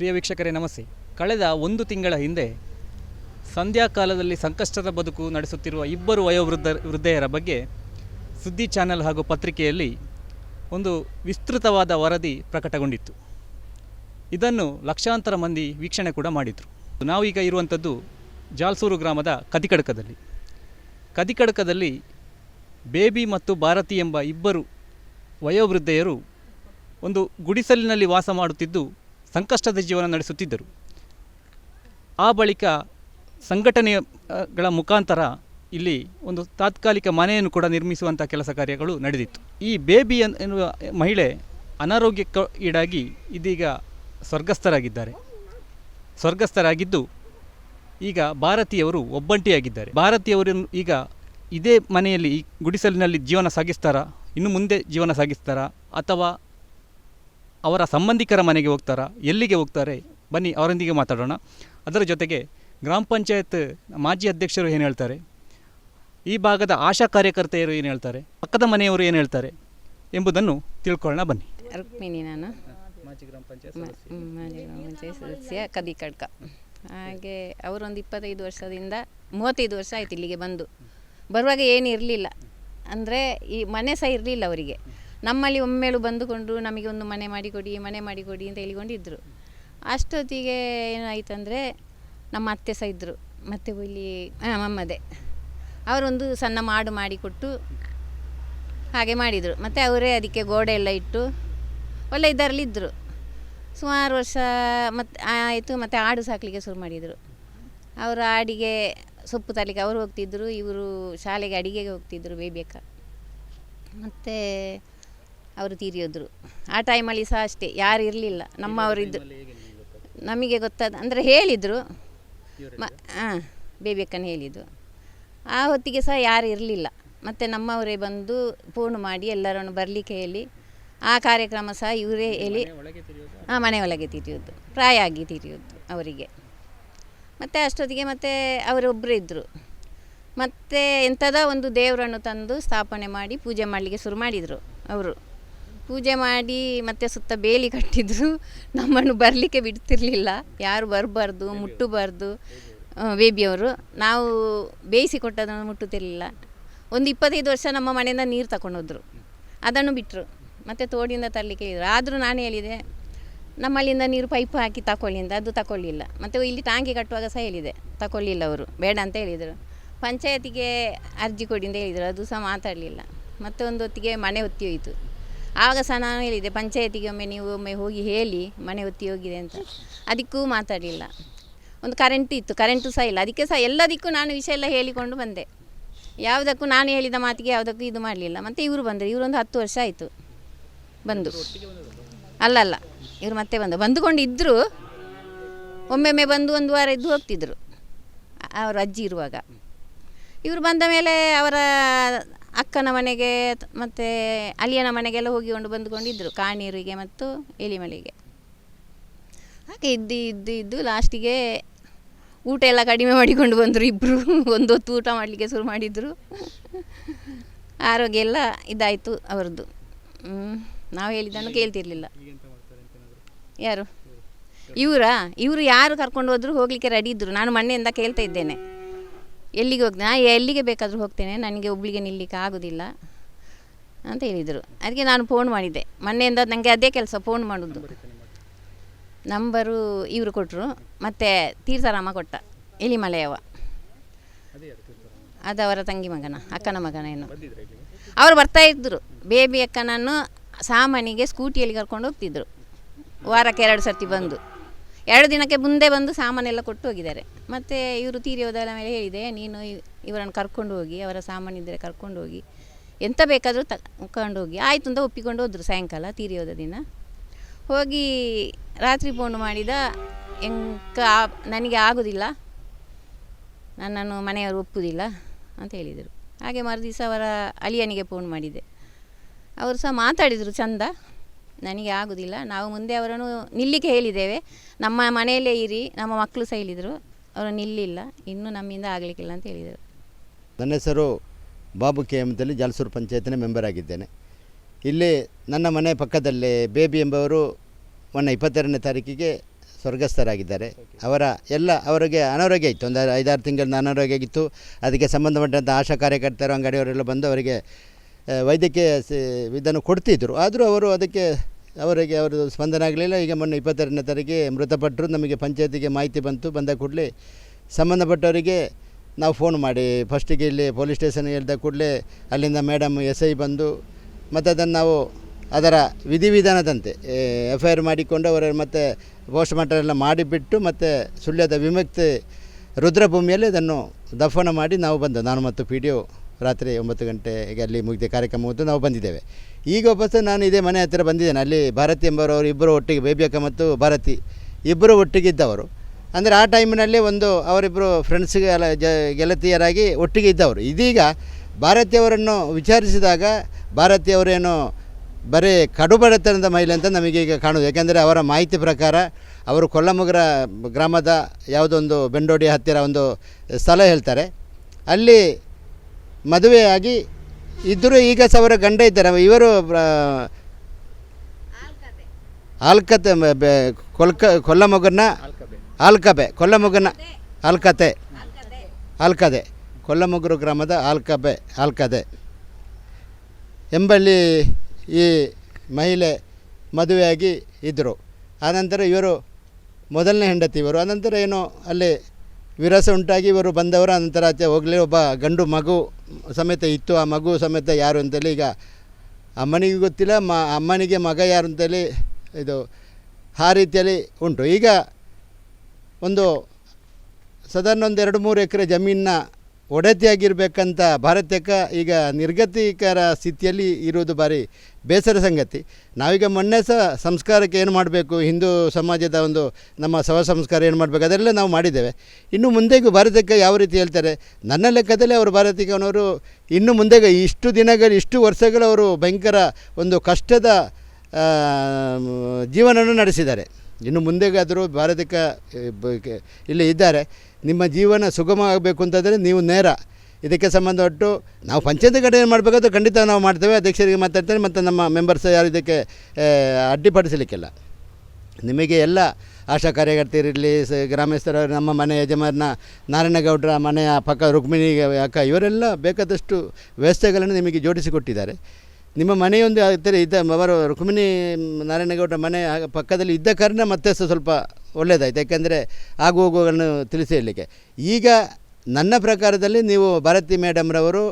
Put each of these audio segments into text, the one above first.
ಪ್ರಿಯ ವೀಕ್ಷಕರೇ, ನಮಸ್ತೆ. ಕಳೆದ ಒಂದು ತಿಂಗಳ ಹಿಂದೆ ಸಂಧ್ಯಾಕಾಲದಲ್ಲಿ ಸಂಕಷ್ಟದ ಬದುಕು ನಡೆಸುತ್ತಿರುವ ಇಬ್ಬರು ವಯೋವೃದ್ಧ ವೃದ್ಧೆಯರ ಬಗ್ಗೆ ಸುದ್ದಿ ಚಾನೆಲ್ ಹಾಗೂ ಪತ್ರಿಕೆಯಲ್ಲಿ ಒಂದು ವಿಸ್ತೃತವಾದ ವರದಿ ಪ್ರಕಟಗೊಂಡಿತ್ತು. ಇದನ್ನು ಲಕ್ಷಾಂತರ ಮಂದಿ ವೀಕ್ಷಣೆ ಕೂಡ ಮಾಡಿದರು. ನಾವೀಗ ಇರುವಂಥದ್ದು ಜಾಲ್ಸೂರು ಗ್ರಾಮದ ಕದಿಕಡಕದಲ್ಲಿ. ಕದಿಕಡಕದಲ್ಲಿ ಬೇಬಿ ಮತ್ತು ಭಾರತಿ ಎಂಬ ಇಬ್ಬರು ವಯೋವೃದ್ಧೆಯರು ಒಂದು ಗುಡಿಸಲಿನಲ್ಲಿ ವಾಸ ಮಾಡುತ್ತಿದ್ದು ಸಂಕಷ್ಟದ ಜೀವನ ನಡೆಸುತ್ತಿದ್ದರು. ಆ ಬಳಿಕ ಸಂಘಟನೆಗಳ ಮುಖಾಂತರ ಇಲ್ಲಿ ಒಂದು ತಾತ್ಕಾಲಿಕ ಮನೆಯನ್ನು ಕೂಡ ನಿರ್ಮಿಸುವಂಥ ಕೆಲಸ ಕಾರ್ಯಗಳು ನಡೆದಿತ್ತು. ಈ ಬೇಬಿ ಎನ್ನುವ ಮಹಿಳೆ ಅನಾರೋಗ್ಯಕ್ಕ ಈಡಾಗಿ ಇದೀಗ ಸ್ವರ್ಗಸ್ಥರಾಗಿದ್ದಾರೆ. ಸ್ವರ್ಗಸ್ಥರಾಗಿದ್ದು ಈಗ ಭಾರತೀಯವರು ಒಬ್ಬಂಟಿಯಾಗಿದ್ದಾರೆ. ಭಾರತೀಯವರು ಈಗ ಇದೇ ಮನೆಯಲ್ಲಿ ಈ ಗುಡಿಸಲಿನಲ್ಲಿ ಜೀವನ ಸಾಗಿಸ್ತಾರಾ? ಇನ್ನು ಮುಂದೆ ಜೀವನ ಸಾಗಿಸ್ತಾರಾ? ಅಥವಾ ಅವರ ಸಂಬಂಧಿಕರ ಮನೆಗೆ ಹೋಗ್ತಾರಾ? ಎಲ್ಲಿಗೆ ಹೋಗ್ತಾರೆ? ಬನ್ನಿ ಅವರೊಂದಿಗೆ ಮಾತಾಡೋಣ. ಅದರ ಜೊತೆಗೆ ಗ್ರಾಮ ಪಂಚಾಯತ್ ಮಾಜಿ ಅಧ್ಯಕ್ಷರು ಏನು ಹೇಳ್ತಾರೆ? ಈ ಭಾಗದ ಆಶಾ ಕಾರ್ಯಕರ್ತೆಯರು ಏನು ಹೇಳ್ತಾರೆ? ಪಕ್ಕದ ಮನೆಯವರು ಏನು ಹೇಳ್ತಾರೆ? ಎಂಬುದನ್ನು ತಿಳ್ಕೊಳ್ಳೋಣ ಬನ್ನಿ. ರುಕ್ಮಿಣಿ ನಾನು. ಮಾಜಿ ಗ್ರಾಮ ಪಂಚಾಯತ್ ಮ- ಮಾಜಿ ಗ್ರಾಮ ಪಂಚಾಯತ್ ಸದಸ್ಯ ಕದಿ ಕಡ್ಕ ಹಾಗೆ ಅವರೊಂದು ಇಪ್ಪತ್ತೈದು ವರ್ಷದಿಂದ ಮೂವತ್ತೈದು ವರ್ಷ ಆಯ್ತು ಇಲ್ಲಿಗೆ ಬಂದು. ಬರುವಾಗ ಏನು ಇರಲಿಲ್ಲ. ಅಂದರೆ ಈ ಮನೆ ಸಹ ಇರಲಿಲ್ಲ ಅವರಿಗೆ. ನಮ್ಮಲ್ಲಿ ಒಮ್ಮೆಲೂ ಬಂದುಕೊಂಡು ನಮಗೆ ಒಂದು ಮನೆ ಮಾಡಿಕೊಡಿ ಮನೆ ಮಾಡಿಕೊಡಿ ಅಂತ ಹೇಳಿಕೊಂಡಿದ್ದರು ಅಷ್ಟೊತ್ತಿಗೆ ಏನಾಯ್ತಂದರೆ ನಮ್ಮ ಅತ್ತೆ ಸಹ ಇದ್ದರು ಮತ್ತೆ ಇಲ್ಲಿ ಮಮ್ಮದೆ ಅವರೊಂದು ಸಣ್ಣ ಮಾಡು ಮಾಡಿಕೊಟ್ಟು ಹಾಗೆ ಮಾಡಿದರು. ಮತ್ತು ಅವರೇ ಅದಕ್ಕೆ ಗೋಡೆ ಎಲ್ಲ ಇಟ್ಟು ಒಳ್ಳೆ ಇದರಲ್ಲಿ ಇದ್ದರು ಸುಮಾರು ವರ್ಷ ಮತ್ತು ಆಯಿತು ಮತ್ತು ಆಡು ಸಾಕಲಿಕ್ಕೆ ಶುರು ಮಾಡಿದರು. ಅವರು ಆಡಿಗೆ ಸೊಪ್ಪು ತರಲಿಕ್ಕೆ ಅವರು ಹೋಗ್ತಿದ್ದರು ಇವರು ಶಾಲೆಗೆ ಅಡಿಗೆಗೆ ಹೋಗ್ತಿದ್ದರು ಬೇಬೇಕ ಮತ್ತು ಅವರು ತೀರಿಯೋದ್ರು. ಆ ಟೈಮಲ್ಲಿ ಸಹ ಅಷ್ಟೇ ಯಾರು ಇರಲಿಲ್ಲ. ನಮ್ಮವರಿದ್ದು ನಮಗೆ ಗೊತ್ತಾದ ಅಂದರೆ ಹೇಳಿದರು. ಮ ಹಾಂ ಬೇಬೇಕನ್ನು ಹೇಳಿದ್ದು ಆ ಹೊತ್ತಿಗೆ ಸಹ ಯಾರು ಇರಲಿಲ್ಲ. ಮತ್ತು ನಮ್ಮವರೇ ಬಂದು ಫೋನ್ ಮಾಡಿ ಎಲ್ಲರನ್ನು ಬರಲಿಕ್ಕೆ ಹೇಳಿ ಆ ಕಾರ್ಯಕ್ರಮ ಸಹ ಇವರೇ ಹೇಳಿ ಹಾಂ ಮನೆ ಒಳಗೆ ತಿರಿಯೋದು ಪ್ರಾಯ ಆಗಿ ತಿರಿಯೋದು ಅವರಿಗೆ. ಮತ್ತು ಅಷ್ಟೊತ್ತಿಗೆ ಮತ್ತೆ ಅವರೊಬ್ಬರು ಇದ್ದರು ಮತ್ತು ಎಂಥದ ಒಂದು ದೇವರನ್ನು ತಂದು ಸ್ಥಾಪನೆ ಮಾಡಿ ಪೂಜೆ ಮಾಡಲಿಕ್ಕೆ ಶುರು ಮಾಡಿದರು ಅವರು. ಪೂಜೆ ಮಾಡಿ ಮತ್ತೆ ಸುತ್ತ ಬೇಲಿ ಕಟ್ಟಿದ್ರು. ನಮ್ಮನ್ನು ಬರಲಿಕ್ಕೆ ಬಿಡ್ತಿರ್ಲಿಲ್ಲ. ಯಾರು ಬರಬಾರ್ದು, ಮುಟ್ಟಬಾರ್ದು ಬೇಬಿಯವರು. ನಾವು ಬೇಯಿಸಿ ಕೊಟ್ಟದನ್ನು ಮುಟ್ಟುತ್ತಿರಲಿಲ್ಲ. ಒಂದು ಇಪ್ಪತ್ತೈದು ವರ್ಷ ನಮ್ಮ ಮನೆಯಿಂದ ನೀರು ತಗೊಂಡೋದ್ರು ಅದನ್ನು ಬಿಟ್ಟರು ಮತ್ತು ತೋಡಿಂದ ತರಲಿಕ್ಕೆ ಹೇಳಿದರು ಆದರೂ ನಾನು ಹೇಳಿದೆ, ನಮ್ಮಲ್ಲಿಂದ ನೀರು ಪೈಪ್ ಹಾಕಿ ತಗೊಳ್ಳಿ ಅಂತ. ಅದು ತಗೊಳ್ಳಿಲ್ಲ ಮತ್ತು ಇಲ್ಲಿ ಟಾಂಕಿ ಕಟ್ಟುವಾಗ ಸಹ ಹೇಳಿದೆ ತಗೊಳ್ಳಿಲ್ಲ ಅವರು. ಬೇಡ ಅಂತ ಹೇಳಿದರು. ಪಂಚಾಯತಿಗೆ ಅರ್ಜಿ ಕೊಡಿ ಅಂತ ಹೇಳಿದರು. ಅದು ಸಹ ಮಾತಾಡಲಿಲ್ಲ. ಮತ್ತೊಂದು ಒಂದು ಹೊತ್ತಿಗೆ ಮನೆ ಹೊತ್ತಿ ಹೋಯಿತು. ಆವಾಗ ಸಹ ನಾನು ಹೇಳಿದೆ, ಪಂಚಾಯತಿಗೆ ಒಮ್ಮೆ ನೀವು ಒಮ್ಮೆ ಹೋಗಿ ಹೇಳಿ, ಮನೆ ಒತ್ತಿ ಹೋಗಿದೆ ಅಂತ. ಅದಕ್ಕೂ ಮಾತಾಡಲಿಲ್ಲ. ಒಂದು ಕರೆಂಟ್ ಇತ್ತು ಕರೆಂಟು ಸಹ ಇಲ್ಲ. ಅದಕ್ಕೆ ಸಹ ಎಲ್ಲದಕ್ಕೂ ನಾನು ವಿಷಯ ಎಲ್ಲ ಹೇಳಿಕೊಂಡು ಬಂದೆ. ಯಾವುದಕ್ಕೂ ನಾನು ಹೇಳಿದ ಮಾತಿಗೆ ಯಾವುದಕ್ಕೂ ಇದು ಮಾಡಲಿಲ್ಲ. ಮತ್ತು ಇವರು ಬಂದರು. ಇವರೊಂದು ಹತ್ತು ವರ್ಷ ಆಯಿತು ಬಂದು. ಅಲ್ಲಲ್ಲ ಇವರು ಮತ್ತೆ ಬಂದು. ಬಂದುಕೊಂಡು ಇದ್ದರು ಒಮ್ಮೆಮ್ಮೆ ಬಂದು ಒಂದು ವಾರ ಇದ್ದು ಹೋಗ್ತಿದ್ರು. ಅವರ ಅಜ್ಜಿ ಇರುವಾಗ. ಇವರು ಬಂದ ಮೇಲೆ ಅವರ ಅಕ್ಕನ ಮನೆಗೆ ಮತ್ತು ಅಳಿಯನ ಮನೆಗೆಲ್ಲ ಹೋಗಿಕೊಂಡು ಬಂದುಕೊಂಡಿದ್ದರು ಕಾಣೀರಿಗೆ ಮತ್ತು ಎಲಿಮಲೆಗೆ. ಹಾಗೆ ಇದ್ದು ಇದ್ದು ಇದ್ದು ಲಾಸ್ಟಿಗೆ ಊಟ ಎಲ್ಲ ಕಡಿಮೆ ಮಾಡಿಕೊಂಡು ಬಂದರು ಇಬ್ಬರು ಒಂದು ಹೊತ್ತು ಊಟ ಮಾಡಲಿಕ್ಕೆ ಶುರು ಮಾಡಿದರು. ಆರೋಗ್ಯ ಎಲ್ಲ ಇದಾಯಿತು ಅವರದ್ದು. ನಾವು ಹೇಳಿದ್ದನ್ನು ಕೇಳ್ತಿರ್ಲಿಲ್ಲ. ಯಾರು? ಇವರಾ? ಇವರು ಯಾರು ಕರ್ಕೊಂಡು ಹೋದ್ರು ಹೋಗಲಿಕ್ಕೆ ರೆಡಿ ಇದ್ದರು ನಾನು ಮೊನ್ನೆಯಿಂದ ಕೇಳ್ತಾ ಇದ್ದೇನೆ. ಎಲ್ಲಿಗೆ ಹೋಗ್ತೇನೆ ನಾನು ಎಲ್ಲಿಗೆ ಬೇಕಾದರೂ ಹೋಗ್ತೇನೆ, ನನಗೆ ಒಬ್ಳಿಗೆ ನಿಲ್ಲಿಕ್ಕೆ ಆಗೋದಿಲ್ಲ ಅಂತ ಹೇಳಿದರು. ಅದಕ್ಕೆ ನಾನು ಫೋನ್ ಮಾಡಿದ್ದೆ. ಮೊನ್ನೆಯಿಂದ ನನಗೆ ಅದೇ ಕೆಲಸ ಫೋನ್ ಮಾಡೋದು. ನಂಬರು ಇವರು ಕೊಟ್ಟರು ಮತ್ತು ತೀರ್ಥರಾಮ ಕೊಟ್ಟ ಎಲಿಮಲೆಯವ ಅದು ಅವರ ತಂಗಿ ಮಗನ, ಅಕ್ಕನ ಮಗನ ಏನು. ಅವರು ಬರ್ತಾ ಇದ್ದರು ಬೇಬಿ ಅಕ್ಕನನ್ನು ಸಾಮಾನಿಗೆ ಸ್ಕೂಟಿಯಲ್ಲಿ ಕರ್ಕೊಂಡು ಹೋಗ್ತಿದ್ರು. ವಾರಕ್ಕೆ ಎರಡು ಸರ್ತಿ ಬಂದು. ಎರಡು ದಿನಕ್ಕೆ ಮುಂದೆ ಬಂದು ಸಾಮಾನೆಲ್ಲ ಕೊಟ್ಟು ಹೋಗಿದ್ದಾರೆ ಮತ್ತು ಇವರು ತೀರಿ ಹೋದ ಮೇಲೆ ಹೇಳಿದೆ, ನೀನು ಇವರನ್ನು ಕರ್ಕೊಂಡು ಹೋಗಿ, ಅವರ ಸಾಮಾನಿದ್ದರೆ ಕರ್ಕೊಂಡು ಹೋಗಿ, ಎಂತ ಬೇಕಾದರೂ ತಕೊಂಡು ಹೋಗಿ. ಆಯಿತು ಅಂತ ಒಪ್ಪಿಕೊಂಡು ಹೋದರು ಸಾಯಂಕಾಲ, ತೀರಿ ಹೋದ ದಿನ. ಹೋಗಿ ರಾತ್ರಿ ಫೋನ್ ಮಾಡಿದ, ಎಂಕ ನನಗೆ ಆಗೋದಿಲ್ಲ, ನನ್ನನ್ನು ಮನೆಯವರು ಒಪ್ಪುವುದಿಲ್ಲ ಅಂತ ಹೇಳಿದರು. ಹಾಗೆ ಮರುದಿವಸ ಅವರ ಅಳಿಯನಿಗೆ ಫೋನ್ ಮಾಡಿದೆ. ಅವರು ಸಹ ಮಾತಾಡಿದರು ಚಂದ. ನನಗೆ ಆಗೋದಿಲ್ಲ. ನಾವು ಮುಂದೆ ಅವರನ್ನು ನಿಲ್ಲಿಕ್ಕೆ ಹೇಳಿದ್ದೇವೆ. ನಮ್ಮ ಮನೆಯಲ್ಲೇ ಇರಿ, ನಮ್ಮ ಮಕ್ಕಳು ಸಹ ಹೇಳಿದರು ಅವರು ನಿಲ್ಲಿಲ್ಲ. ಇನ್ನೂ ನಮ್ಮಿಂದ ಆಗಲಿಕ್ಕಿಲ್ಲ ಅಂತ ಹೇಳಿದರು. ನನ್ನ ಹೆಸರು ಬಾಬು ಕೆ ಎಂದಲ್ಲಿ ಜಾಲಸೂರು ಪಂಚಾಯತಿನ ಮೆಂಬರ್ ಆಗಿದ್ದೇನೆ. ಇಲ್ಲಿ ನನ್ನ ಮನೆ ಪಕ್ಕದಲ್ಲೇ ಬೇಬಿ ಎಂಬವರು ಮೊನ್ನೆ ಇಪ್ಪತ್ತೆರಡನೇ ತಾರೀಕಿಗೆ ಸ್ವರ್ಗಸ್ಥರಾಗಿದ್ದಾರೆ. ಅವರ ಎಲ್ಲ ಅವರಿಗೆ ಅನಾರೋಗ್ಯ ಇತ್ತು. ಒಂದು ಐದಾರು ತಿಂಗಳಿಂದ ಅನಾರೋಗ್ಯ ಆಗಿತ್ತು. ಅದಕ್ಕೆ ಸಂಬಂಧಪಟ್ಟಂಥ ಆಶಾ ಕಾರ್ಯಕರ್ತರು ಅಂಗಡಿಯವರೆಲ್ಲ ಬಂದು ಅವರಿಗೆ ವೈದ್ಯಕೀಯ ಇದನ್ನು ಕೊಡ್ತಿದ್ದರು ಆದರೂ ಅವರು ಅದಕ್ಕೆ ಅವರಿಗೆ ಅವರು ಸ್ಪಂದನ ಆಗಲಿಲ್ಲ. ಈಗ ಮೊನ್ನೆ ಇಪ್ಪತ್ತೆರಡನೇ ತಾರೀಕಿಗೆ ಮೃತಪಟ್ಟರು. ನಮಗೆ ಪಂಚಾಯತಿಗೆ ಮಾಹಿತಿ ಬಂತು. ಬಂದ ಕೂಡಲೇ ಸಂಬಂಧಪಟ್ಟವರಿಗೆ ನಾವು ಫೋನ್ ಮಾಡಿ. ಫಸ್ಟಿಗೆ ಇಲ್ಲಿ ಪೊಲೀಸ್ ಸ್ಟೇಷನ್ ಹೇಳಿದ ಕೂಡಲೇ ಅಲ್ಲಿಂದ ಮೇಡಮ್ ಎಸ್ ಐ ಬಂದು ಮತ್ತು ಅದನ್ನು ನಾವು ಅದರ ವಿಧಿವಿಧಾನದಂತೆ ಎಫ್ ಐ ಆರ್ ಮಾಡಿಕೊಂಡು ಅವರ ಮತ್ತು ಪೋಸ್ಟ್ ಮಾರ್ಟಮ್ ಎಲ್ಲ ಮಾಡಿಬಿಟ್ಟು ಮತ್ತು ಸುಳ್ಯದ ವಿಮುಕ್ತಿ ರುದ್ರಭೂಮಿಯಲ್ಲಿ ಅದನ್ನು ದಫನ ಮಾಡಿ ನಾವು ಬಂದು. ನಾನು ಮತ್ತು ಪಿ ಡಿ ಒ ರಾತ್ರಿ ಒಂಬತ್ತು ಗಂಟೆಗೆ ಅಲ್ಲಿ ಮುಗಿದ ಕಾರ್ಯಕ್ರಮ ಮುಗಿದು ನಾವು ಬಂದಿದ್ದೇವೆ. ಈಗ ವಾಪಸ್ಸು ನಾನು ಇದೇ ಮನೆ ಹತ್ತಿರ ಬಂದಿದ್ದೇನೆ. ಅಲ್ಲಿ ಭಾರತಿ ಎಂಬವರು ಇಬ್ಬರು ಒಟ್ಟಿಗೆ ಬೇಬಿ ಅಕ್ಕ ಮತ್ತು ಭಾರತಿ ಇಬ್ಬರು ಒಟ್ಟಿಗೆ ಇದ್ದವರು. ಅಂದರೆ ಆ ಟೈಮಿನಲ್ಲಿ ಒಂದು ಅವರಿಬ್ಬರು ಫ್ರೆಂಡ್ಸ್ಗೆ ಎಲ್ಲ ಜ ಗೆಳತಿಯರಾಗಿ ಒಟ್ಟಿಗೆ ಇದ್ದವರು. ಇದೀಗ ಭಾರತಿಯವರನ್ನು ವಿಚಾರಿಸಿದಾಗ ಭಾರತಿಯವರೇನು ಬರೀ ಕಡುಬಡತನದ ಮಹಿಳೆ ಅಂತ ನಮಗೀಗ ಕಾಣುವುದು. ಯಾಕೆಂದರೆ ಅವರ ಮಾಹಿತಿ ಪ್ರಕಾರ ಅವರು ಕೊಲ್ಲಮುಗರ ಗ್ರಾಮದ ಯಾವುದೊಂದು ಬೆಂಡೋಡಿ ಹತ್ತಿರ ಒಂದು ಸ್ಥಳ ಹೇಳ್ತಾರೆ. ಅಲ್ಲಿ ಮದುವೆಯಾಗಿ ಇದ್ದರೂ ಈಗ ಸವರ ಅವರ ಗಂಡ ಇದ್ದಾರೆ. ಇವರು ಆಲ್ಕತೆ ಕೊಲ್ಕ ಕೊಲ್ಲಮೊಗನ ಆಲ್ಕಬೆ. ಕೊಲ್ಲಮೊಗನ ಆಲ್ಕತೆ. ಆಲ್ಕದೆ. ಕೊಲ್ಲಮೊಗರು ಗ್ರಾಮದ ಆಲ್ಕಬೆ ಆಲ್ಕದೆ. ಎಂಬಲ್ಲಿ ಈ ಮಹಿಳೆ ಮದುವೆಯಾಗಿ ಇದ್ದರು ಆನಂತರ ಇವರು ಮೊದಲನೇ ಹೆಂಡತಿ ಇವರು. ಆನಂತರ ಏನೋ ಅಲ್ಲಿ ವಿರಸ ಉಂಟಾಗಿ ಇವರು ಬಂದವರು ಅನಂತರ ಆಚೆ ಹೋಗಲಿ, ಒಬ್ಬ ಗಂಡು ಮಗು ಸಮೇತ ಇತ್ತು. ಆ ಮಗು ಸಮೇತ ಯಾರು ಅಂತೇಳಿ ಈಗ ಅಮ್ಮನಿಗೆ ಗೊತ್ತಿಲ್ಲ, ಮ, ಅಮ್ಮನಿಗೆ ಮಗ ಯಾರು ಅಂತೇಳಿ ಇದು ಆ ರೀತಿಯಲ್ಲಿ ಉಂಟು. ಈಗ ಒಂದು ಸಾಧಾರಣ ಒಂದು ಎರಡು ಮೂರು ಎಕರೆ ಜಮೀನನ್ನ ಒಡತಿಯಾಗಿರ್ಬೇಕಂತ ಭಾರತಕ್ಕ ಈಗ ನಿರ್ಗತಿಕರ ಸ್ಥಿತಿಯಲ್ಲಿ ಇರುವುದು ಭಾರಿ ಬೇಸರ ಸಂಗತಿ. ನಾವೀಗ ಮೊನ್ನೆ ಸಹ ಸಂಸ್ಕಾರಕ್ಕೆ ಏನು ಮಾಡಬೇಕು? ಹಿಂದೂ ಸಮಾಜದ ಒಂದು ನಮ್ಮ ಸವ ಸಂಸ್ಕಾರ ಏನು ಮಾಡಬೇಕು? ಅದೆಲ್ಲ ನಾವು ಮಾಡಿದ್ದೇವೆ. ಇನ್ನು ಮುಂದೆಗೂ ಭಾರತಕ್ಕೆ ಯಾವ ರೀತಿ ಹೇಳ್ತಾರೆ? ನನ್ನ ಲೆಕ್ಕದಲ್ಲಿ ಅವರು ಭಾರತಿಕನವರು ಇನ್ನು ಮುಂದೆಗೆ ಇಷ್ಟು ದಿನಗಳು, ಇಷ್ಟು ವರ್ಷಗಳು ಅವರು ಭಯಂಕರ ಒಂದು ಕಷ್ಟದ ಜೀವನವನ್ನು ನಡೆಸಿದ್ದಾರೆ. ಇನ್ನು ಮುಂದೆಗಾದರೂ ಭಾರತಕ್ಕೆ ಇಲ್ಲಿ ಇದ್ದಾರೆ. ನಿಮ್ಮ ಜೀವನ ಸುಗಮ ಆಗಬೇಕು ಅಂತಂದರೆ ನೀವು ನೇರ. ಇದಕ್ಕೆ ಸಂಬಂಧಪಟ್ಟು ನಾವು ಪಂಚಾಯತ್ ಕಡೆ ಏನು ಮಾಡಬೇಕಾದ್ರೆ ಖಂಡಿತ ನಾವು ಮಾಡ್ತೇವೆ. ಅಧ್ಯಕ್ಷರಿಗೆ ಮಾತಾಡ್ತೇನೆ ಮತ್ತು ನಮ್ಮ ಮೆಂಬರ್ಸ್ ಯಾರು ಇದಕ್ಕೆ ಅಡ್ಡಿಪಡಿಸಲಿಕ್ಕಿಲ್ಲ. ನಿಮಗೆ ಎಲ್ಲ ಆಶಾ ಕಾರ್ಯಕರ್ತರಿರಲಿ ಸ, ಗ್ರಾಮಸ್ಥರವರು, ನಮ್ಮ ಮನೆ ಯಜಮಾನ ನಾರಾಯಣಗೌಡರ, ಮನೆಯ ಪಕ್ಕ ರುಕ್ಮಿಣಿ ಅಕ್ಕ, ಇವರೆಲ್ಲ ಬೇಕಾದಷ್ಟು ವ್ಯವಸ್ಥೆಗಳನ್ನು ನಿಮಗೆ ಜೋಡಿಸಿಕೊಟ್ಟಿದ್ದಾರೆ ನಿಮ್ಮ ಮನೆಯೊಂದು ಹತ್ತಿರ ಇದ್ದ ಅವರು ರುಕ್ಮಿಣಿ ನಾರಾಯಣಗೌಡರ ಮನೆ ಪಕ್ಕದಲ್ಲಿ ಇದ್ದ ಕಾರಣ ಮತ್ತೆ ಸ್ವಲ್ಪ ಒಳ್ಳೆಯದಾಯ್ತು ಯಾಕೆಂದರೆ ಆಗು ತಿಳಿಸಿ ಹೇಳಲಿಕ್ಕೆ. ಈಗ ನನ್ನ ಪ್ರಕಾರದಲ್ಲಿ ನೀವು ಭಾರತಿ ಮೇಡಮ್ರವರು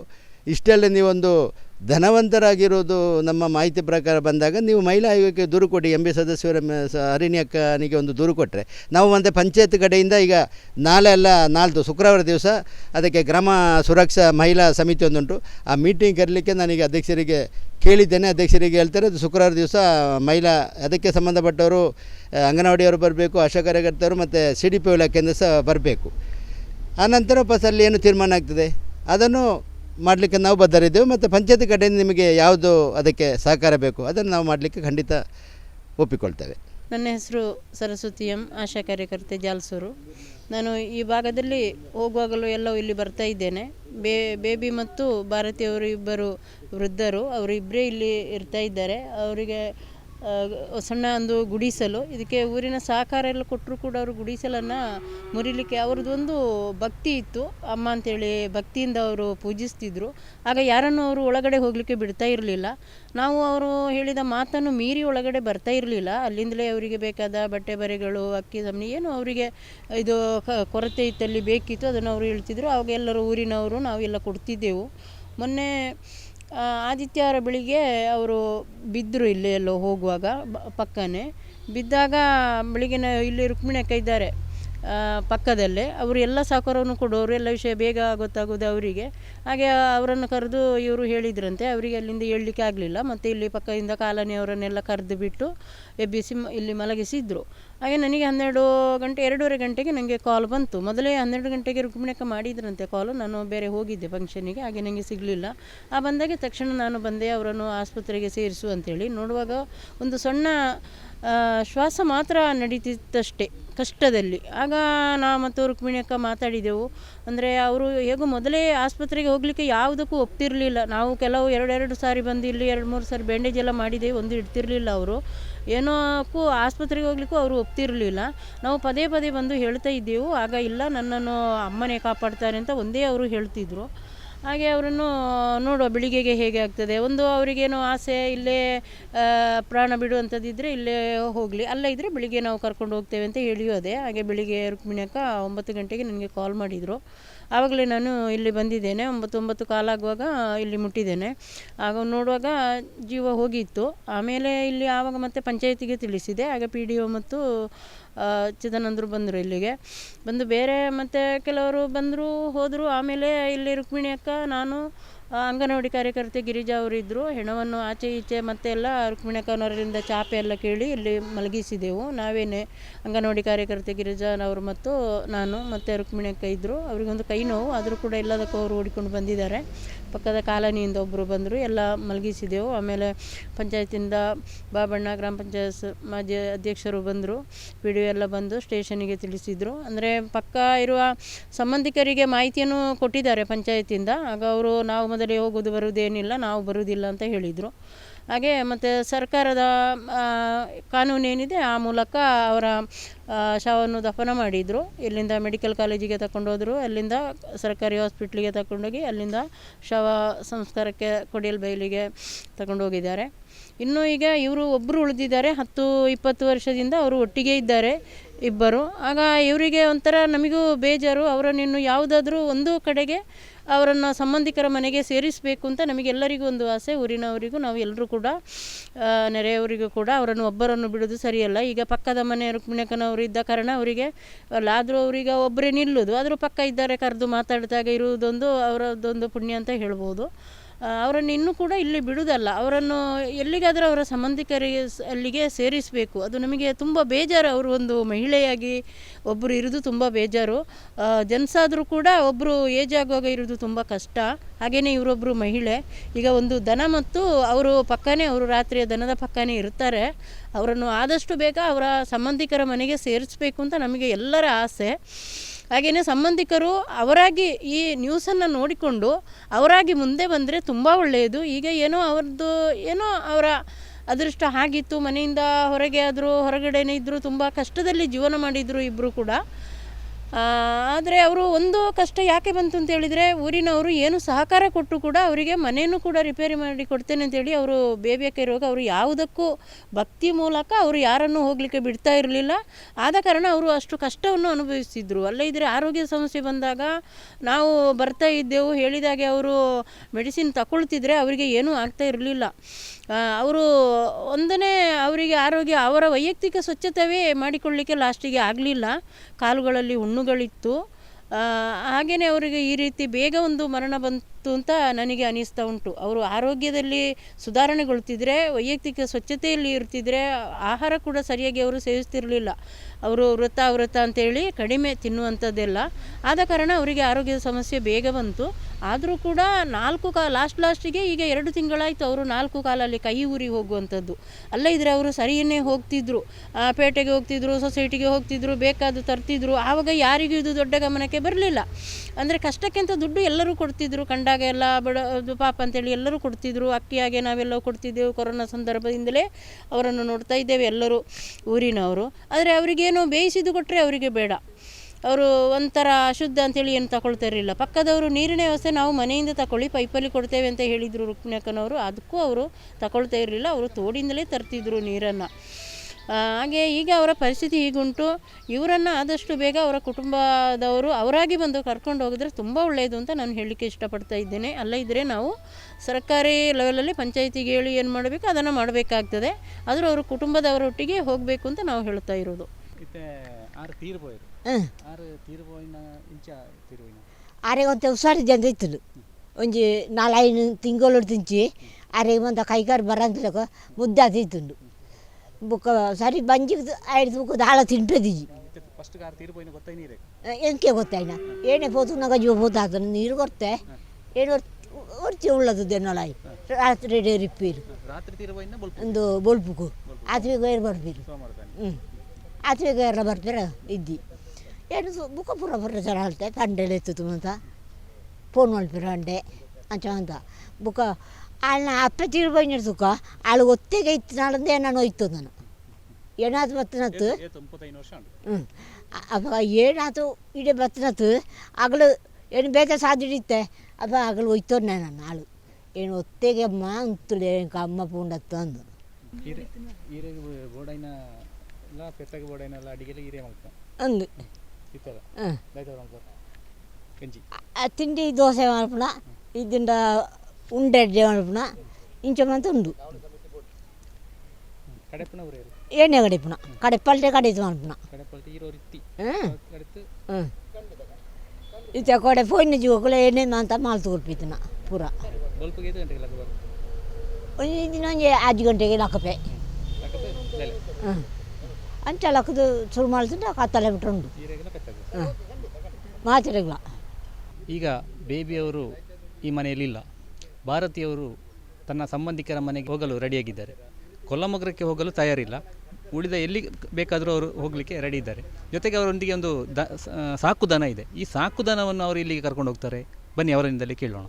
ಇಷ್ಟೆಲ್ಲ ನೀವೊಂದು ಧನವಂತರಾಗಿರೋದು ನಮ್ಮ ಮಾಹಿತಿ ಪ್ರಕಾರ ಬಂದಾಗ ನೀವು ಮಹಿಳಾ ಆಯೋಗಕ್ಕೆ ದೂರು ಕೊಡಿ ಎಂ ಬಿ ಸದಸ್ಯರ ಅಕ್ಕನಿಗೆ ಒಂದು ದೂರು ಕೊಟ್ಟರೆ ನಾವು ಮತ್ತೆ ಪಂಚಾಯತ್ ಕಡೆಯಿಂದ ಈಗ ನಾಳೆ ಅಲ್ಲ, ನಾಲ್ದು ಶುಕ್ರವಾರ ದಿವಸ ಅದಕ್ಕೆ ಗ್ರಾಮ ಸುರಕ್ಷಾ ಮಹಿಳಾ ಸಮಿತಿ ಒಂದುಂಟು. ಆ ಮೀಟಿಂಗ್ ಕರೀಲಿಕ್ಕೆ ನನಗೆ ಅಧ್ಯಕ್ಷರಿಗೆ ಕೇಳಿದ್ದೇನೆ. ಅಧ್ಯಕ್ಷರಿಗೆ ಹೇಳ್ತಾರೆ, ಅದು ಶುಕ್ರವಾರ ದಿವಸ ಮಹಿಳಾ, ಅದಕ್ಕೆ ಸಂಬಂಧಪಟ್ಟವರು ಅಂಗನವಾಡಿಯವರು ಬರಬೇಕು, ಆಶಾ ಕಾರ್ಯಕರ್ತರು ಮತ್ತು ಸಿ ಡಿ ಪಿ ಇಲಾಖೆಯಿಂದ ಸಹ ಬರಬೇಕು. ಆನಂತರ ವಾಪಸ್ ಅಲ್ಲಿ ಏನು ತೀರ್ಮಾನ ಆಗ್ತದೆ? ಅದನ್ನು ಮಾಡಲಿಕ್ಕೆ ನಾವು ಬದ್ಧರಿದ್ದೇವೆ ಮತ್ತು ಪಂಚಾಯತ್ ಕಡೆಯಿಂದ ನಿಮಗೆ ಯಾವುದು ಅದಕ್ಕೆ ಸಹಕಾರ ಬೇಕು ಅದನ್ನು ನಾವು ಮಾಡಲಿಕ್ಕೆ ಖಂಡಿತ ಒಪ್ಪಿಕೊಳ್ತೇವೆ. ನನ್ನ ಹೆಸರು ಸರಸ್ವತಿ ಎಂ, ಆಶಾ ಕಾರ್ಯಕರ್ತೆ ಜಾಲ್ಸೂರು. ನಾನು ಈ ಭಾಗದಲ್ಲಿ ಹೋಗುವಾಗಲೂ ಎಲ್ಲವೂ ಇಲ್ಲಿ ಬರ್ತಾ ಇದ್ದೇನೆ. ಬೇ, ಬೇಬಿ ಮತ್ತು ಭಾರತಿಯವರು ಇಬ್ಬರು ವೃದ್ಧರು, ಅವರಿಬ್ಬರೇ ಇಲ್ಲಿ ಇರ್ತಾ ಇದ್ದಾರೆ. ಅವರಿಗೆ ಸಣ್ಣ ಒಂದು ಗುಡಿಸಲು. ಇದಕ್ಕೆ ಊರಿನ ಸಹಕಾರ ಎಲ್ಲ ಕೊಟ್ಟರು ಕೂಡ ಅವರು ಗುಡಿಸಲನ್ನು ಮುರಿಲಿಕ್ಕೆ ಅವ್ರದ್ದೊಂದು ಭಕ್ತಿ ಇತ್ತು. ಅಮ್ಮ ಅಂತೇಳಿ ಭಕ್ತಿಯಿಂದ ಅವರು ಪೂಜಿಸ್ತಿದ್ರು. ಆಗ ಯಾರನ್ನು ಅವರು ಒಳಗಡೆ ಹೋಗಲಿಕ್ಕೆ ಬಿಡ್ತಾ ಇರಲಿಲ್ಲ. ನಾವು ಅವರು ಹೇಳಿದ ಮಾತನ್ನು ಮೀರಿ ಒಳಗಡೆ ಬರ್ತಾ ಇರಲಿಲ್ಲ. ಅಲ್ಲಿಂದಲೇ ಅವರಿಗೆ ಬೇಕಾದ ಬಟ್ಟೆ ಬರೆಗಳು, ಅಕ್ಕಿ ಸಮನಿ ಏನು ಅವರಿಗೆ ಇದು ಕೊರತೆ ಇತ್ತಲ್ಲಿ ಬೇಕಿತ್ತು, ಅದನ್ನು ಅವರು ಹೇಳ್ತಿದ್ರು. ಅವಾಗ ಎಲ್ಲರೂ ಊರಿನವರು ನಾವೆಲ್ಲ ಕೊಡ್ತಿದ್ದೆವು. ಮೊನ್ನೆ ಆದಿತ್ಯವಾರ ಬೆಳಗ್ಗೆ ಅವರು ಬಿದ್ದರು ಇಲ್ಲಿ ಎಲ್ಲೋ ಹೋಗುವಾಗ ಪಕ್ಕನೇ. ಬಿದ್ದಾಗ ಬೆಳಗ್ಗೆನೇ ಇಲ್ಲಿ ರುಕ್ಮಿಣಿ ಅಕ್ಕ ಇದ್ದಾರೆ. ಪಕ್ಕದಲ್ಲೇ. ಅವರು ಎಲ್ಲ ಸಹಕಾರವನ್ನು ಕೊಡೋರು, ಎಲ್ಲ ವಿಷಯ ಬೇಗ ಗೊತ್ತಾಗೋದು ಅವರಿಗೆ. ಹಾಗೆ ಅವರನ್ನು ಕರೆದು ಇವರು ಹೇಳಿದ್ರಂತೆ, ಅವರಿಗೆ ಅಲ್ಲಿಂದ ಹೇಳಲಿಕ್ಕೆ ಆಗಲಿಲ್ಲ. ಮತ್ತು ಇಲ್ಲಿ ಪಕ್ಕದಿಂದ ಕಾಲನಿಯವರನ್ನೆಲ್ಲ ಕರೆದು ಬಿಟ್ಟು ಎಬ್ಬಿಸಿ ಇಲ್ಲಿ ಮಲಗಿಸಿದ್ರು. ಹಾಗೆ ನನಗೆ ಹನ್ನೆರಡು ಗಂಟೆ, ಎರಡೂವರೆ ಗಂಟೆಗೆ ನನಗೆ ಕಾಲ್ ಬಂತು. ಮೊದಲೇ ಹನ್ನೆರಡು ಗಂಟೆಗೆ ರುಕ್ಮಿಣಕ್ಕ ಮಾಡಿದ್ರಂತೆ ಕಾಲು ನಾನು ಬೇರೆ ಹೋಗಿದ್ದೆ ಫಂಕ್ಷನಿಗೆ ಹಾಗೆ ನನಗೆ ಸಿಗಲಿಲ್ಲ. ಆ ಬಂದಾಗ ತಕ್ಷಣ ನಾನು ಬಂದೆ, ಅವರನ್ನು ಆಸ್ಪತ್ರೆಗೆ ಸೇರಿಸು ಅಂತೇಳಿ. ನೋಡುವಾಗ ಒಂದು ಸಣ್ಣ ಶ್ವಾಸ ಮಾತ್ರ ನಡೀತಿತ್ತಷ್ಟೇ ಕಷ್ಟದಲ್ಲಿ. ಆಗ ನಾ ಮತ್ತು ರುಕ್ಮಿಣಿ ಅಕ್ಕ ಮಾತಾಡಿದೆವು. ಅಂದರೆ ಅವರು ಹೇಗೂ ಮೊದಲೇ ಆಸ್ಪತ್ರೆಗೆ ಹೋಗಲಿಕ್ಕೆ ಯಾವುದಕ್ಕೂ ಒಪ್ತಿರಲಿಲ್ಲ. ನಾವು ಕೆಲವು ಎರಡೆರಡು ಸಾರಿ ಬಂದು ಇಲ್ಲಿ ಎರಡು ಮೂರು ಸಾರಿ ಬ್ಯಾಂಡೇಜ್ ಎಲ್ಲ ಮಾಡಿದೆ ಒಂದು ಇಡ್ತಿರಲಿಲ್ಲ ಅವರು. ಏನೋಕ್ಕೂ ಆಸ್ಪತ್ರೆಗೆ ಹೋಗ್ಲಿಕ್ಕೂ ಅವರು ಒಪ್ತಿರಲಿಲ್ಲ. ನಾವು ಪದೇ ಪದೇ ಬಂದು ಹೇಳ್ತಾ ಇದ್ದೆವು. ಆಗ ಇಲ್ಲ, ನನ್ನನ್ನು ಅಮ್ಮನೇ ಕಾಪಾಡ್ತಾರೆ ಅಂತ ಒಂದೇ ಅವರು ಹೇಳ್ತಿದ್ರು. ಹಾಗೆ ಅವರನ್ನು ನೋಡುವ ಬೆಳಿಗ್ಗೆಗೆ ಹೇಗೆ ಆಗ್ತದೆ? ಒಂದು ಅವರಿಗೇನೋ ಆಸೆ, ಇಲ್ಲೇ ಪ್ರಾಣ ಬಿಡುವಂಥದ್ದಿದ್ದರೆ ಇಲ್ಲೇ ಹೋಗಲಿ. ಅಲ್ಲ ಇದ್ದರೆ ಬೆಳಿಗ್ಗೆ ನಾವು ಕರ್ಕೊಂಡು ಹೋಗ್ತೇವೆ ಅಂತ ಹೇಳಿಯೋದೆ ಹಾಗೆ ಬೆಳಿಗ್ಗೆ ರುಕ್ಮಿಣಿ ಅಕ್ಕ ಒಂಬತ್ತು ಗಂಟೆಗೆ ನನಗೆ ಕಾಲ್ ಮಾಡಿದರು. ಆವಾಗಲೇ ನಾನು ಇಲ್ಲಿ ಬಂದಿದ್ದೇನೆ. ಒಂಬತ್ತೊಂಬತ್ತು ಒಂಬತ್ತು ಕಾಲಾಗುವಾಗ ಇಲ್ಲಿ ಮುಟ್ಟಿದ್ದೇನೆ. ಆಗ ನೋಡುವಾಗ ಜೀವ ಹೋಗಿತ್ತು. ಆಮೇಲೆ ಇಲ್ಲಿ ಆವಾಗ ಮತ್ತೆ ಪಂಚಾಯಿತಿಗೆ ತಿಳಿಸಿದೆ. ಆಗ ಪಿ ಡಿ ಒ ಮತ್ತು ಚಿದಾನಂದರು ಬಂದರು ಇಲ್ಲಿಗೆ. ಬಂದು ಬೇರೆ ಮತ್ತು ಕೆಲವರು ಬಂದರು, ಹೋದರು. ಆಮೇಲೆ ಇಲ್ಲಿ ರುಕ್ಮಿಣಿ ಅಕ್ಕ, ನಾನು ಅಂಗನವಾಡಿ ಕಾರ್ಯಕರ್ತೆ ಗಿರಿಜಾ ಅವರಿದ್ದರು ಹೆಣವನ್ನು ಆಚೆ ಈಚೆ ಮತ್ತೆ ಎಲ್ಲ ರುಕ್ಮಿಣಿ ಅಕ್ಕನವರಿಂದ ಚಾಪೆ ಎಲ್ಲ ಕೇಳಿ ಇಲ್ಲಿ ಮಲಗಿಸಿದೆವು. ನಾವೇನೆ ಅಂಗನವಾಡಿ ಕಾರ್ಯಕರ್ತೆ ಗಿರಿಜಾನವರು ಮತ್ತು ನಾನು ಮತ್ತು ರುಕ್ಮಿಣಿ ಅಕ್ಕ ಇದ್ದರು ಅವರಿಗೊಂದು ಕೈ ನೋವು, ಆದರೂ ಕೂಡ ಎಲ್ಲದಕ್ಕೂ ಅವರು ಓಡಿಕೊಂಡು ಬಂದಿದ್ದಾರೆ. ಪಕ್ಕದ ಕಾಲೋನಿಯಿಂದ ಒಬ್ಬರು ಬಂದರು, ಎಲ್ಲ ಮಲಗಿಸಿದೆವು. ಆಮೇಲೆ ಪಂಚಾಯತಿಂದ ಬಾಬಣ್ಣ ಗ್ರಾಮ ಪಂಚಾಯತ್ ಮಾಜಿ ಅಧ್ಯಕ್ಷರು ಬಂದರು ಪಿ ಡಿ ಎಲ್ಲ ಬಂದು ಸ್ಟೇಷನಿಗೆ ತಿಳಿಸಿದರು. ಅಂದರೆ ಪಕ್ಕ ಇರುವ ಸಂಬಂಧಿಕರಿಗೆ ಮಾಹಿತಿಯನ್ನು ಕೊಟ್ಟಿದ್ದಾರೆ ಪಂಚಾಯತಿಂದ. ಆಗ ಅವರು, ನಾವು ಮೊದಲೇ ಹೋಗೋದು ಬರುವುದೇನಿಲ್ಲ ನಾವು ಬರುವುದಿಲ್ಲ ಅಂತ ಹೇಳಿದರು. ಹಾಗೆ ಮತ್ತು ಸರ್ಕಾರದ ಕಾನೂನು ಕಾನೂನೇನಿದೆ, ಆ ಮೂಲಕ ಅವರ ಶವವನ್ನು ದಫನ ಮಾಡಿದರು. ಇಲ್ಲಿಂದ ಮೆಡಿಕಲ್ ಕಾಲೇಜಿಗೆ ತಗೊಂಡೋದ್ರು ಅಲ್ಲಿಂದ ಸರ್ಕಾರಿ ಹಾಸ್ಪಿಟ್ಲಿಗೆ ತಗೊಂಡೋಗಿ ಅಲ್ಲಿಂದ ಶವ ಸಂಸ್ಕಾರಕ್ಕೆ ಕೊಡಿಯಲ್ ಬೈಲಿಗೆ ತಗೊಂಡೋಗಿದ್ದಾರೆ ಇನ್ನು ಈಗ ಇವರು ಒಬ್ಬರು ಉಳಿದಿದ್ದಾರೆ. ಹತ್ತು, ಇಪ್ಪತ್ತು ವರ್ಷದಿಂದ ಅವರು ಒಟ್ಟಿಗೆ ಇದ್ದಾರೆ. ಇಬ್ಬರು. ಆಗ ಇವರಿಗೆ ಒಂಥರ ನಮಗೂ ಬೇಜಾರು. ಅವರನ್ನು ಇನ್ನು ಯಾವುದಾದ್ರೂ ಒಂದು ಕಡೆಗೆ ಅವರನ್ನು ಸಂಬಂಧಿಕರ ಮನೆಗೆ ಸೇರಿಸಬೇಕು ಅಂತ ನಮಗೆಲ್ಲರಿಗೂ ಒಂದು ಆಸೆ. ಊರಿನವರಿಗೂ, ನಾವು ಎಲ್ಲರೂ ಕೂಡ ನೆರೆಯವರಿಗೂ ಕೂಡ ಅವರನ್ನು ಒಬ್ಬರನ್ನು ಬಿಡೋದು ಸರಿಯಲ್ಲ. ಈಗ ಪಕ್ಕದ ಮನೆ ರುಕ್ಮಿಣಕನವರು ಇದ್ದ ಕಾರಣ ಅವರಿಗೆ ಅಲ್ಲ ಆದರೂ ಅವರೀಗ ಒಬ್ಬರೇ ನಿಲ್ಲೋದು. ಆದರೂ ಪಕ್ಕ ಇದ್ದಾರೆ ಕರೆದು ಮಾತಾಡಿದಾಗ ಇರುವುದೊಂದು ಅವರದ್ದೊಂದು ಪುಣ್ಯ ಅಂತ ಹೇಳ್ಬೋದು. ಅವರನ್ನು ಇನ್ನೂ ಕೂಡ ಇಲ್ಲಿ ಬಿಡುವುದಲ್ಲ. ಅವರನ್ನು ಎಲ್ಲಿಗಾದರೂ ಅವರ ಸಂಬಂಧಿಕರಿಗೆ ಅಲ್ಲಿಗೆ ಸೇರಿಸಬೇಕು. ಅದು ನಮಗೆ ತುಂಬ ಬೇಜಾರು. ಅವರು ಒಂದು ಮಹಿಳೆಯಾಗಿ ಒಬ್ಬರು ಇರೋದು ತುಂಬ ಬೇಜಾರು. ಜನ್ಸಾದರೂ ಕೂಡ ಒಬ್ಬರು ಏಜ್ ಆಗುವಾಗ ಇರೋದು ತುಂಬ ಕಷ್ಟ. ಹಾಗೆಯೇ ಇವರೊಬ್ಬರು ಮಹಿಳೆ. ಈಗ ಒಂದು ದನ ಮತ್ತು ಅವರು ಪಕ್ಕನೇ, ಅವರು ರಾತ್ರಿಯ ದನದ ಪಕ್ಕನೇ ಇರ್ತಾರೆ. ಅವರನ್ನು ಆದಷ್ಟು ಬೇಗ ಅವರ ಸಂಬಂಧಿಕರ ಮನೆಗೆ ಸೇರಿಸಬೇಕು ಅಂತ ನಮಗೆ ಎಲ್ಲರ ಆಸೆ. ಹಾಗೆಯೇ ಸಂಬಂಧಿಕರು ಅವರಾಗಿ ಈ ನ್ಯೂಸನ್ನು ನೋಡಿಕೊಂಡು ಅವರಾಗಿ ಮುಂದೆ ಬಂದರೆ ತುಂಬ ಒಳ್ಳೆಯದು. ಈಗ ಏನೋ ಅವ್ರದ್ದು ಏನೋ ಅವರ ಅದೃಷ್ಟ ಆಗಿತ್ತು, ಮನೆಯಿಂದ ಹೊರಗೆ ಆದರೂ ಹೊರಗಡೆನೇ ಇದ್ದರು ತುಂಬ ಕಷ್ಟದಲ್ಲಿ ಜೀವನ ಮಾಡಿದರು ಇಬ್ಬರು ಕೂಡ. ಆದರೆ ಅವರು ಒಂದು ಕಷ್ಟ ಯಾಕೆ ಬಂತು ಅಂತ ಹೇಳಿದರೆ ಊರಿನವರು ಏನು ಸಹಕಾರ ಕೊಟ್ಟು ಕೂಡ ಅವರಿಗೆ ಮನೆಯನ್ನು ಕೂಡ ರಿಪೇರಿ ಮಾಡಿ ಕೊಡ್ತೇನೆ ಅಂತೇಳಿ ಅವರು ಬೇಬಿಯಕ್ಕೆ ರೋಗ ಅವರು ಯಾವುದಕ್ಕೂ ಭಕ್ತಿ ಮೂಲಕ ಅವರು ಯಾರನ್ನು ಹೋಗಲಿಕ್ಕೆ ಬಿಡ್ತಾ ಇರಲಿಲ್ಲ. ಆದ ಕಾರಣ ಅವರು ಅಷ್ಟು ಕಷ್ಟವನ್ನು ಅನುಭವಿಸಿದ್ರು. ಅಲ್ಲೇ ಇದ್ದರೆ ಆರೋಗ್ಯ ಸಮಸ್ಯೆ ಬಂದಾಗ ನಾವು ಬರ್ತಾ ಇದ್ದೆವು. ಹೇಳಿದಾಗೆ ಅವರು ಮೆಡಿಸಿನ್ ತಗೊಳ್ತಿದ್ರೆ ಅವರಿಗೆ ಏನೂ ಆಗ್ತಾ ಇರಲಿಲ್ಲ. ಅವರು ಒಂದನೇ ಅವರಿಗೆ ಆರೋಗ್ಯ, ಅವರ ವೈಯಕ್ತಿಕ ಸ್ವಚ್ಛತೆಯೇ ಮಾಡಿಕೊಳ್ಳಲಿಕ್ಕೆ ಲಾಸ್ಟಿಗೆ ಆಗಲಿಲ್ಲ. ಕಾಲುಗಳಲ್ಲಿ ಹುಣ್ಣುಗಳಿತ್ತು. ಹಾಗೆಯೇ ಅವರಿಗೆ ಈ ರೀತಿ ಬೇಗ ಒಂದು ಮರಣ ಬಂತು. ಇತ್ತು ಅಂತ ನನಗೆ ಅನಿಸ್ತಾ ಉಂಟು. ಅವರು ಆರೋಗ್ಯದಲ್ಲಿ ಸುಧಾರಣೆಗೊಳ್ತಿದ್ರೆ, ವೈಯಕ್ತಿಕ ಸ್ವಚ್ಛತೆಯಲ್ಲಿ ಇರ್ತಿದ್ರೆ ಆಹಾರ ಕೂಡ ಸರಿಯಾಗಿ ಅವರು ಸೇವಿಸ್ತಿರಲಿಲ್ಲ. ಅವರು ವೃತ್ತ ವೃತ್ತ ಅಂತೇಳಿ ಕಡಿಮೆ ತಿನ್ನುವಂಥದ್ದೆಲ್ಲ. ಆದ ಕಾರಣ ಅವರಿಗೆ ಆರೋಗ್ಯದ ಸಮಸ್ಯೆ ಬೇಗ ಬಂತು. ಆದರೂ ಕೂಡ ನಾಲ್ಕು ಕಾ, ಲಾಸ್ಟ್ ಲಾಸ್ಟಿಗೆ ಈಗ ಎರಡು ತಿಂಗಳಾಯಿತು ಅವರು ನಾಲ್ಕು ಕಾಲಲ್ಲಿ ಕೈ ಊರಿ ಹೋಗುವಂಥದ್ದು. ಅಲ್ಲ ಇದ್ದರೆ ಅವರು ಸರಿಯನ್ನೇ ಹೋಗ್ತಿದ್ರು. ಪೇಟೆಗೆ ಹೋಗ್ತಿದ್ರು, ಸೊಸೈಟಿಗೆ ಹೋಗ್ತಿದ್ರು, ಬೇಕಾದ್ದು ತರ್ತಿದ್ರು. ಆವಾಗ ಯಾರಿಗೂ ಇದು ದೊಡ್ಡ ಗಮನಕ್ಕೆ ಬರಲಿಲ್ಲ. ಅಂದರೆ ಕಷ್ಟಕ್ಕಿಂತ ದುಡ್ಡು ಎಲ್ಲರೂ ಕೊಡ್ತಿದ್ರು ಕಂಡಾಗ ಎಲ್ಲ ಬಡ, ಅದು ಪಾಪ ಅಂತೇಳಿ ಎಲ್ಲರೂ ಕೊಡ್ತಿದ್ರು. ಅಕ್ಕಿಯಾಗೆ ನಾವೆಲ್ಲ ಕೊಡ್ತಿದ್ದೆವು ಕೊರೋನಾ ಸಂದರ್ಭದಿಂದಲೇ ಅವರನ್ನು ನೋಡ್ತಾ ಇದ್ದೇವೆ ಎಲ್ಲರೂ ಊರಿನವರು. ಆದರೆ ಅವರಿಗೇನು ಬೇಯಿಸಿದ್ದು ಕೊಟ್ಟರೆ ಅವರಿಗೆ ಬೇಡ. ಅವರು ಒಂಥರ ಅಶುದ್ಧ ಅಂತೇಳಿ ಏನು ತಗೊಳ್ತಾ ಇರಲಿಲ್ಲ. ಪಕ್ಕದವರು ನೀರಿನ ವ್ಯವಸ್ಥೆ ನಾವು ಮನೆಯಿಂದ ತಗೊಳ್ಳಿ ಪೈಪಲ್ಲಿ ಕೊಡ್ತೇವೆ ಅಂತ ಹೇಳಿದರು ರುಕ್ಮಿಣಕ್ಕನವರು. ಅದಕ್ಕೂ ಅವರು ತಗೊಳ್ತಾ ಇರಲಿಲ್ಲ. ಅವರು ತೋಡಿಂದಲೇ ತರ್ತಿದ್ರು ನೀರನ್ನು. ಹಾಗೆ ಈಗ ಅವರ ಪರಿಸ್ಥಿತಿ ಹೀಗುಂಟು. ಇವರನ್ನು ಆದಷ್ಟು ಬೇಗ ಅವರ ಕುಟುಂಬದವರು ಅವರಾಗಿ ಬಂದು ಕರ್ಕೊಂಡು ಹೋಗಿದ್ರೆ ತುಂಬ ಒಳ್ಳೆಯದು ಅಂತ ನಾನು ಹೇಳಲಿಕ್ಕೆ ಇಷ್ಟಪಡ್ತಾ ಇದ್ದೇನೆ. ಅಲ್ಲ ಇದ್ದರೆ ನಾವು ಸರ್ಕಾರಿ ಲೆವೆಲಲ್ಲಿ ಪಂಚಾಯಿತಿಗೆ ಹೇಳಿ ಏನು ಮಾಡಬೇಕು ಅದನ್ನು ಮಾಡಬೇಕಾಗ್ತದೆ. ಆದರೂ ಅವರು ಕುಟುಂಬದವರೊಟ್ಟಿಗೆ ಹೋಗಬೇಕು ಅಂತ ನಾವು ಹೇಳ್ತಾ ಇರೋದು. ಇತ್ತೆ ಅರೆ ಒಂದು ಹುಷಾರು ಜನ ಇತ್ತು ಒಂಜಿ ನಾಲ್ಕು ತಿಂಗಳು ತಿಂಚಿ ಅರೆ ಒಂದು ಕೈಗಾರು ಬರಂತಲಕ ಮುದ್ದೆ ಆತಿತ್ತುಂಡು ಬುಕ್ಕ ಸರಿ ಬಂಜಿ ಐದು ಬುಕ್ಕ ದಾಳ ತಿಂಟದಿಜಿ ಎಂಕೆ ಗೊತ್ತಾಯ್ನ? ಏನೇ ಪೋತು ನಗ ಜೀವ ಪೋತಾತ, ನೀರು ಕೊಡ್ತೆ? ಏನು ಒರ್ಚಿ ಉಳ್ಳದು ದೆನ್ನೊಳಾಯಿ ರಾತ್ರಿ ರಿಪ್ಪೀರು ಒಂದು ಬೊಲ್ಪುಗು ಆತ್ಮಿಗೆ ಏರು ಬರ್ಬೀರು. ಹ್ಞೂ ಆತ್ಮಿಗೆ ಎಲ್ಲ ಬರ್ತೀರ, ಇದ್ದಿ. ಏನು ಬುಕ್ಕ ಪೂರ ಪೂರ ಜನ ಹೇಳ್ತೆ ತಂಡೆಲೆ ಎತ್ತು ಅಂತ ಫೋನ್ ಮಲ್ಪಿರ ಅಂಡೆ, ಅಂಚ ಅಂತ. ಬುಕ್ಕ ಆಳ್ನ ಅಪ್ಪ ತಿರುಬೈನ ಸುಖ ಆಳು ಒತ್ತಿಗೆ ಇತ್ತು ನಾಳಂದೆ ನಾನು ಹೋಯ್ತು ನಾನು. ಏನಾದ್ರು ಬತ್ತನತ್ತು? ಹ್ಞೂ ಅಪ್ಪ ಏನಾಯ್ತು ಇಡೀ ಬತ್ತನತ್ತು ಆಗಲು ಏನು ಬೇಗ ಸಾಧಿಡಿತ್ತೆ ಅಪ್ಪ ಆಗಲು ಹೋಯ್ತೋನೆ ನಾನು ಆಳು. ಏನು ಒತ್ತಿಗೆ ಅಮ್ಮ ಅಂತುಳೆ ಅಮ್ಮ ಪೂಂಡತ್ತು ಅಂದು. ತಿಂಡಿ ದೋಸೆ ಮಾಡ್ಬಿಡ ಇದ್ದಿಂದ ಉಂಡೆ ಮಾಡ್ಪುಣ ಇಂಚ ಮಂತ ಉಂಡು ಕಡೆಪುನ? ಊರೇರು ಎಣ್ಣೆ ಕಡಿಪುಣ ಕಡೆ ಪಲ್ಟೆ ಕಡಿತು ಮಾಡ್ಪುಣ ಕಡೆ ಪಲ್ಟಿ ಈರೋ ಇತ್ತಿ ಹ್ಞೂ ಕಡೆತು ಹ್ಞೂ ಇತ್ತ ಕೊಡೆ ಫೋನ್ ಜೀವಕ್ಕಲ ಎಣ್ಣೆ ಅಂತ ಮಾಲ್ತು ಕೊಡ್ಪಿತ್ತನ ಪೂರ. ಬಲ್ಪಿಗೆ ಐದು ಗಂಟೆಗೆ ಲಕ್ಕ ಬರು ಒಂದು ದಿನ ಒಂಜಿ ಆಜು ಗಂಟೆಗೆ ಲಕ್ಕಪೆ ಲಕ್ಕತೆ ಲೆಲೆ ಹ್ಞೂ ಅಂಚ ಲಕ್ಕದು ಶುರು ಮಾಡ್ತಿದ್ದ ಕತ್ತಲೆ ಬಿಟ್ರೆ ಉಂಡು ಈರೆಗೆಲ್ಲ ಕಚ್ಚದು ಹ್ಞೂ ಮಾತಿರಗಳ ಈಗ ಬೇಬಿಯವರು ಭಾರತೀಯವರು ತನ್ನ ಸಂಬಂಧಿಕರ ಮನೆಗೆ ಹೋಗಲು ರೆಡಿಯಾಗಿದ್ದಾರೆ ಕೊಲ್ಲಮೊಗ್ರಕ್ಕೆ ಹೋಗಲು ತಯಾರಿಲ್ಲ ಉಳಿದ ಎಲ್ಲಿ ಬೇಕಾದರೂ ಅವರು ಹೋಗಲಿಕ್ಕೆ ರೆಡಿ ಇದ್ದಾರೆ ಜೊತೆಗೆ ಅವರೊಂದಿಗೆ ಒಂದು ದ ಸಾಕು ದನ ಇದೆ ಈ ಸಾಕು ದನವನ್ನು ಅವರು ಇಲ್ಲಿಗೆ ಕರ್ಕೊಂಡು ಹೋಗ್ತಾರೆ ಬನ್ನಿ ಅವರಿಂದಲೇ ಕೇಳೋಣ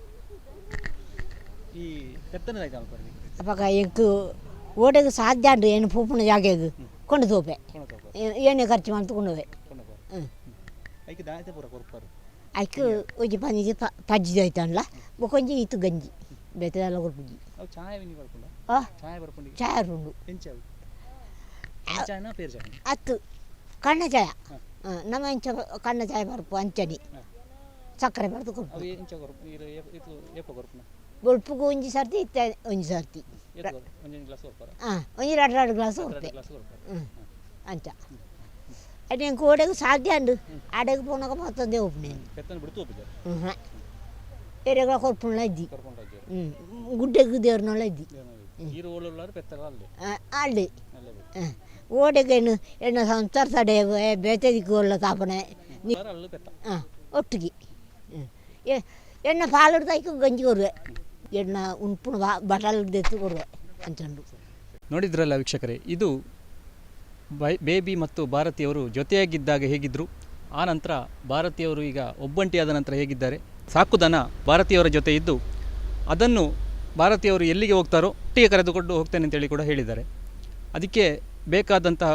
ಈ ಕೆತ್ತನೆ ಅವಾಗ ಎಂಕು ಓಡೆಗೆ ಸಾಧ್ಯ ಅಂದ್ರೆ ಏನು ಪೂಪುಣ ಜಾಗೆಗೆ ಕೊಂಡು ತೋಪೆ ಏನೇ ಖರ್ಚು ಮಾಡಿ ತಗೊಂಡೋವೆ ಹ್ಞೂ ಐಕೆ ದಾಯತೆ ಪೂರ ಕೊರ್ಪಾರು ಐಕ್ ಒಂಜಿ ಪನಿಜಿ ಪಜ್ಜಿದು ಆಯ್ತಲ್ಲ ಬೊಕೊಂಜಿ ಇತ್ತು ಗಂಜಿ ಬೇತದೆಲ್ಲ ಕೊಡ್ಪುಜಿ ಅವು ಚಾಯ್ ವಿನಿ ಬರ್ಕೊಂಡ? ಆ? ಚಾಯ್ ಬರ್ಕೊಂಡು ಚಾಯ ಉಂಡು ಚಾಯ್ನ ಪೇರ್ ಚಾಯ್ ಅತ್ತು ಕಣ್ಣ ಚಾಯ. ನಮ್ಮ ಇಂಚ ಕಣ್ಣ ಚಾಯ್ ಬರ್ಪು ಅಂಚನಿ ಚಕ್ರೆ ಸಕ್ಕರೆ ಬರ್ದು ಕೊಡ್ಪು ಅವು ಎಂಚ ಕೊರ್ಪು ಇದು ಇದು ಏಪ ಕೊರ್ಪುನ ಬೊಲ್ಪುಗು ಒಂಜಿ ಸರ್ತಿ ಇತ್ತ ಒಂಜಿ ಸರ್ತಿ. ಹಾಂ ಒಂಜಿ ಎರಡು ಎರಡು ಗ್ಲಾಸ್ ಹ್ಞೂ ಅಂಚ. ಅದು ಎಂಕು ಓಡೆಗೆ ಸಾಧ್ಯ ಉಂಡು. ಆಡೆಗೆ ಪೋನಾಗ ಮತ್ತೊಂದೇ ಒಪ್ಪನೆ. ಬಿಡ್ತು ಹೋಗಿದ್ದಾರೆ ಹ್ಞೂ ಏರೆಗಳ ಕೊರ್ಪುಣ್ಣ ಇದ್ದಿ ಹ್ಞೂ ಗುಡ್ಡೆಗೆ ದೇವ್ರನ್ನೆಲ್ಲ ಇದ್ದಿ ಅಲ್ಲಿ. ಓಡೆಗೇನು ಎಣ್ಣ ಸಂಸಾರ ತಡೆ ಬೇತೆದಿಕ್ಕು ಒಳ್ಳೆ ತಾಪನೆ. ಹಾಂ ಒಟ್ಟಿಗೆ. ಹ್ಞೂ ಎಣ್ಣೆ ಪಾಲಿಡ್ದಾಯ್ಕು ಗಂಜಿ ಕೊಡುವೆ. ಎಣ್ಣ ಉಣ್ಪುಣ ಬಾ ಬಟಲ್ದೆತ್ತು ಕೊಡುವೆ ಅಂಚಂಡು ನೋಡಿದ್ರಲ್ಲ ವೀಕ್ಷಕರೇ ಇದು ಬೈ ಬೇಬಿ ಮತ್ತು ಭಾರತೀಯವರು ಜೊತೆಯಾಗಿದ್ದಾಗ ಹೇಗಿದ್ದರು ಆ ನಂತರ ಭಾರತೀಯವರು ಈಗ ಒಬ್ಬಂಟಿಯಾದ ನಂತರ ಹೇಗಿದ್ದಾರೆ? ಸಾಕುದನ ಭಾರತೀಯವರ ಜೊತೆ ಇದ್ದು ಅದನ್ನು ಭಾರತೀಯವರು ಎಲ್ಲಿಗೆ ಹೋಗ್ತಾರೋ ಒಟ್ಟಿಗೆ ಕರೆದುಕೊಂಡು ಹೋಗ್ತೇನೆ ಅಂತೇಳಿ ಕೂಡ ಹೇಳಿದ್ದಾರೆ. ಅದಕ್ಕೆ ಬೇಕಾದಂತಹ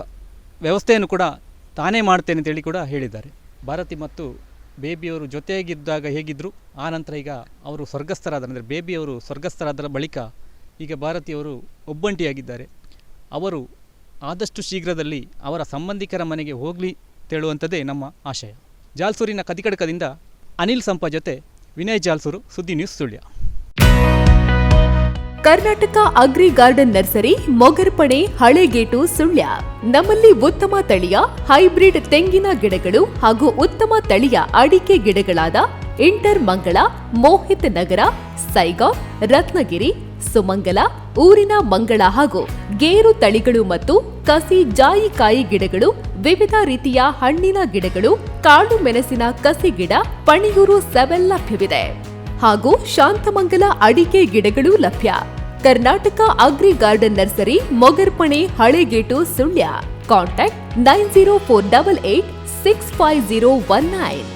ವ್ಯವಸ್ಥೆಯನ್ನು ಕೂಡ ತಾನೇ ಮಾಡ್ತೇನೆ ಅಂತೇಳಿ ಕೂಡ ಹೇಳಿದ್ದಾರೆ. ಭಾರತಿ ಮತ್ತು ಬೇಬಿಯವರು ಜೊತೆಯಾಗಿದ್ದಾಗ ಹೇಗಿದ್ದರು ಆ ನಂತರ ಈಗ ಅವರು ಸ್ವರ್ಗಸ್ಥರಾದ ಅಂದರೆ ಬೇಬಿಯವರು ಸ್ವರ್ಗಸ್ಥರಾದ ಬಳಿಕ ಈಗ ಭಾರತೀಯವರು ಒಬ್ಬಂಟಿಯಾಗಿದ್ದಾರೆ. ಅವರು ಆದಷ್ಟು ಶೀಘ್ರದಲ್ಲಿ ಅವರ ಸಂಬಂಧಿಕರ ಮನೆಗೆ ಹೋಗಲಿ ತೇಳುವಂಥದ್ದೇ ನಮ್ಮ ಆಶಯ. ಜಾಲ್ಸೂರಿನ ಕದಿಕಡಕದಿಂದ ಅನಿಲ್ ಸಂಪ ಜೊತೆ Vinay Jalsuru Suddi news Sullia. Karnataka agri garden nursery Mogarpane Halegate, Sullia. ನಮ್ಮಲ್ಲಿ ಉತ್ತಮ ತಳಿಯ, ಹೈಬ್ರಿಡ್ ತೆಂಗಿನ ಗಿಡಗಳು ಹಾಗೂ ಉತ್ತಮ ತಳಿಯ ಅಡಿಕೆ ಗಿಡಗಳಾದ ಇಂಟರ್ ಮಂಗಳ, ಮೋಹಿತ್ ನಗರ ಸೈಗಾಂವ್ ರತ್ನಗಿರಿ, ಸುಮಂಗಲ, ಊರಿನ ಮಂಗಳ ಹಾಗೂ ಗೇರು ತಳಿಗಳು ಮತ್ತು ಕಸಿ ಜಾಯಿಕಾಯಿ ಗಿಡಗಳು, ವಿವಿಧ ರೀತಿಯ ಹಣ್ಣಿನ ಗಿಡಗಳು, ಕಾಳು ಮೆಣಸಿನ ಕಸಿ ಗಿಡ, ಪಣಿಯೂರು ಸೆವೆಲ್ ಲಭ್ಯವಿದೆ ಹಾಗೂ ಶಾಂತಮಂಗಲ ಅಡಿಕೆ ಗಿಡಗಳು ಲಭ್ಯ. Karnataka agri garden nursery, Mogarpane Halegate Sullia. Contact nine zero four double eight six five zero one nine.